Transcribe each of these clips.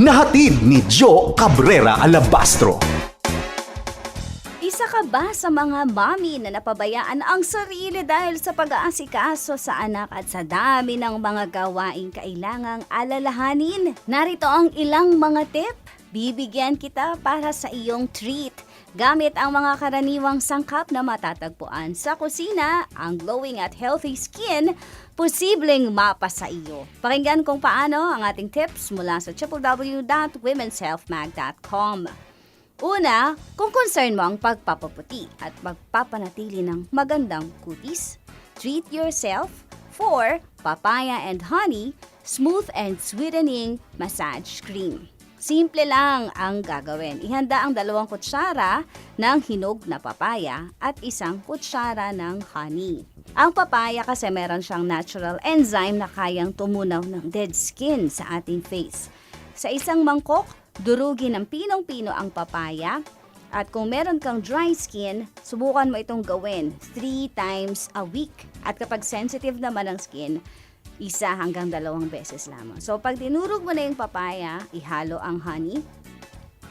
na hatid ni Joe Cabrera Alabastro. Isa ka ba sa mga mami na napabayaan ang sarili dahil sa pag-aasikaso sa anak at sa dami ng mga gawaing kailangang alalahanin? Narito ang ilang mga tip. Bibigyan kita para sa iyong treat. Gamit ang mga karaniwang sangkap na matatagpuan sa kusina, ang glowing at healthy skin, posibleng mapa sa iyo. Pakinggan kung paano ang ating tips mula sa www.womenshealthmag.com. Una, kung concern mo ang pagpapaputi at magpapanatili ng magandang kutis, treat yourself for papaya and honey smooth and sweetening massage cream. Simple lang ang gagawin. Ihanda ang dalawang kutsara ng hinog na papaya at isang kutsara ng honey. Ang papaya kasi meron siyang natural enzyme na kayang tumunaw ng dead skin sa ating face. Sa isang mangkok, durugin ng pinong-pino ang papaya. At kung meron kang dry skin, subukan mo itong gawin 3 times a week. At kapag sensitive naman ang skin, isa hanggang dalawang beses lamang. So pag dinurog mo na yung papaya, ihalo ang honey.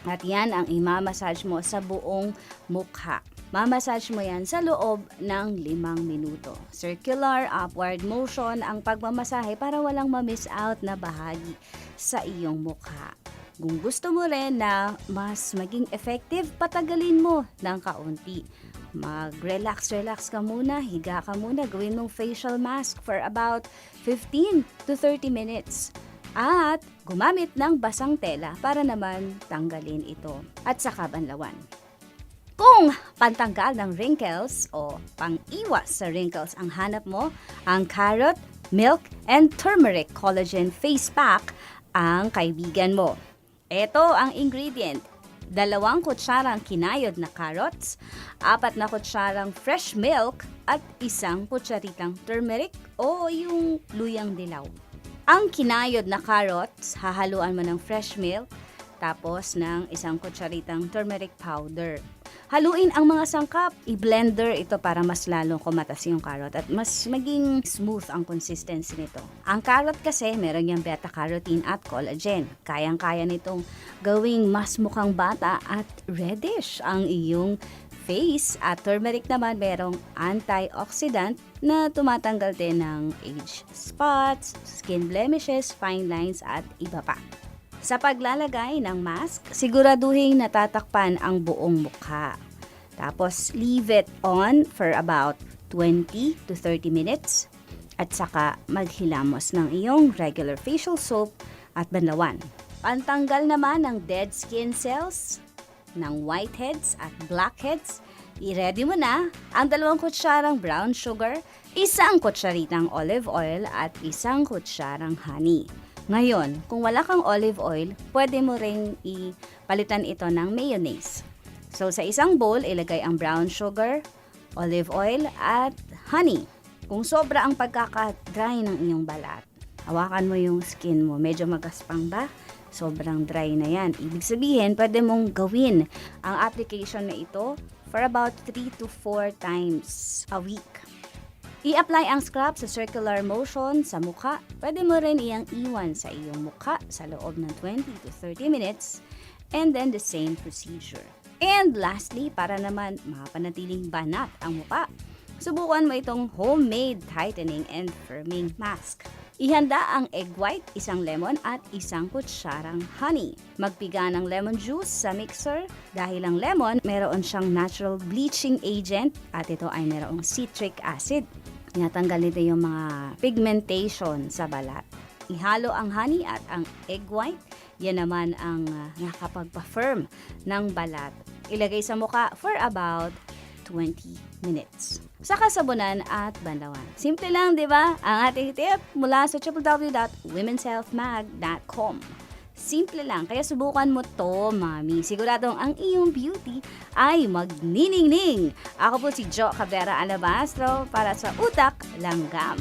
At yan ang imamassage mo sa buong mukha. Mamassage mo yan sa loob ng limang minuto. Circular upward motion ang pagmamasahe para walang ma-miss out na bahagi sa iyong mukha. Kung gusto mo rin na mas maging effective, patagalin mo ng kaunti. Mag-relax-relax ka muna, higa ka muna, gawin mong facial mask for about 15 to 30 minutes. At gumamit ng basang tela para naman tanggalin ito at saka banlawan. Kung pantanggal ng wrinkles o pang-iwas sa wrinkles ang hanap mo, ang carrot, milk, and turmeric collagen face pack ang kaibigan mo. Ito ang ingredient. Dalawang kutsarang kinayod na carrots, apat na kutsarang fresh milk, at isang kutsaritang turmeric o yung luyang dilaw. Ang kinayod na carrots, hahaluan mo ng fresh milk, tapos ng isang kutsaritang turmeric powder. Haluin ang mga sangkap. I-blender ito para mas lalong kumatas yung carrot at mas maging smooth ang consistency nito. Ang carrot kasi meron yung beta-carotene at collagen. Kayang-kaya nitong gawing mas mukhang bata at reddish ang iyong face at turmeric naman merong antioxidant na tumatanggal din ng age spots, skin blemishes, fine lines at iba pa. Sa paglalagay ng mask, siguraduhin natatakpan ang buong mukha. Tapos, leave it on for about 20 to 30 minutes. At saka, maghilamos ng iyong regular facial soap at banlawan. Pantanggal naman ng dead skin cells, ng whiteheads at blackheads. I-ready mo na ang dalawang kutsarang brown sugar, isang kutsaritang olive oil at isang kutsarang honey. Ngayon, kung wala kang olive oil, pwede mo ring ipalitan ito ng mayonnaise. So sa isang bowl, ilagay ang brown sugar, olive oil, at honey. Kung sobra ang pagkaka-dry ng iyong balat, hawakan mo yung skin mo. Medyo magaspang ba? Sobrang dry na yan. Ibig sabihin, pwede mong gawin ang application na ito for about 3 to 4 times a week. I-apply ang scrub sa circular motion sa mukha. Pwede mo rin iyang iwan sa iyong mukha sa loob ng 20 to 30 minutes and then the same procedure. And lastly, para naman mapanatiling banat ang mukha, subukan mo itong homemade tightening and firming mask. Ihanda ang egg white, isang lemon at isang kutsarang honey. Magpiga ng lemon juice sa mixer. Dahil ang lemon, meron siyang natural bleaching agent at ito ay merong citric acid. Tinatanggal nito yung mga pigmentation sa balat. Ihalo ang honey at ang egg white. Yan naman ang uh, nakapagpa-firm ng balat. Ilagay sa muka for about 20 minutes. Sa kasabunan at banlawan. Simple lang, di ba? Ang ating tip mula sa www.womenshealthmag.com. Simple lang, kaya subukan mo to, mami. Siguradong ang iyong beauty ay magniningning. Ako po si Jo Cabrera Alabastro para sa Utak Langgam.